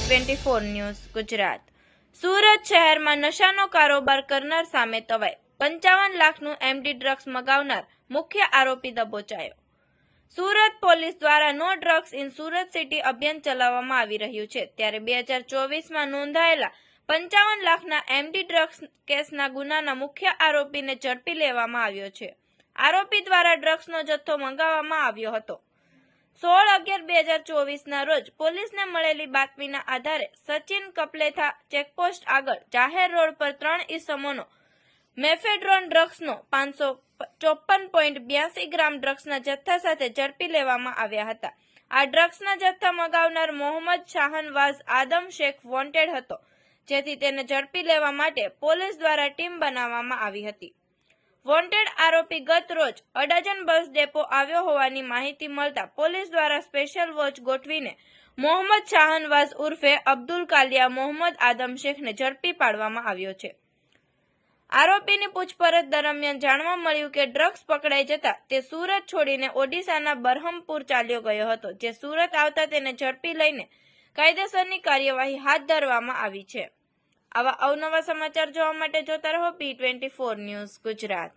Twenty four news Gujarat. Surat શહેરમાં નશાનો કારોબાર કરનાર સામે તવાઈ. પંચાવન લાખનું એમડી ડ્રગ્સ મગાવનાર મુખ્ય આરોપી દબોચાયો. સુરત પોલીસ દ્વારા no drugs in Surat city અભિયાન ચલાવવામાં આવી રહ્યું છે. ત્યારે બે હજાર ચોવીસમાં નોંધાયેલા પંચાવન લાખના એમડી ડ્રગ્સ કેસના ગુનાના મુખ્ય આરોપીને ઝડપી લેવામાં આવ્યો છે. આરોપી દ્વારા ડ્રગ્સનો જથ્થો મંગાવવામાં આવ્યો હતો. સોળ અગિયાર બે હજાર ચોવીસના રોજ પોલીસને મળેલી બાતમીના આધારે સચિન કપલેથા ચેકપોસ્ટ આગળ જાહેર રોડ પર ત્રણ ઈસમોનો મેફેડ્રોન ડ્રગ્સનો પાંચસો ચોપન પોઈન્ટ બ્યાસી ગ્રામ ડ્રગ્સના જથ્થા સાથે ઝડપી લેવામાં આવ્યા હતા. આ ડ્રગ્સના જથ્થા મગાવનાર મોહમ્મદ શાહનવાઝ આદમ શેખ વોન્ટેડ હતો, જેથી તેને ઝડપી લેવા માટે પોલીસ દ્વારા ટીમ બનાવવામાં આવી હતી. વોન્ટેડ આરોપી ગત રોજ અડાજણ બસ ડેપો આવ્યો હોવાની માહિતી મળતા પોલીસ દ્વારા સ્પેશિયલ વોચ ગોઠવીને મોહમ્મદ શાહનવાઝ ઉર્ફે અબ્દુલ કાલિયા મોહમ્મદ આદમ શેખને ઝડપી પાડવામાં આવ્યો છે. આરોપીની પૂછપરછ દરમિયાન જાણવા મળ્યું કે ડ્રગ્સ પકડાઈ જતા તે સુરત છોડીને ઓડિશાના બરહમપુર ચાલ્યો ગયો હતો, જે સુરત આવતા તેને ઝડપી લઈને કાયદેસરની કાર્યવાહી હાથ ધરવામાં આવી છે. આવા અવનવા સમાચાર જોવા માટે જોતા રહો P twenty four news Gujarat.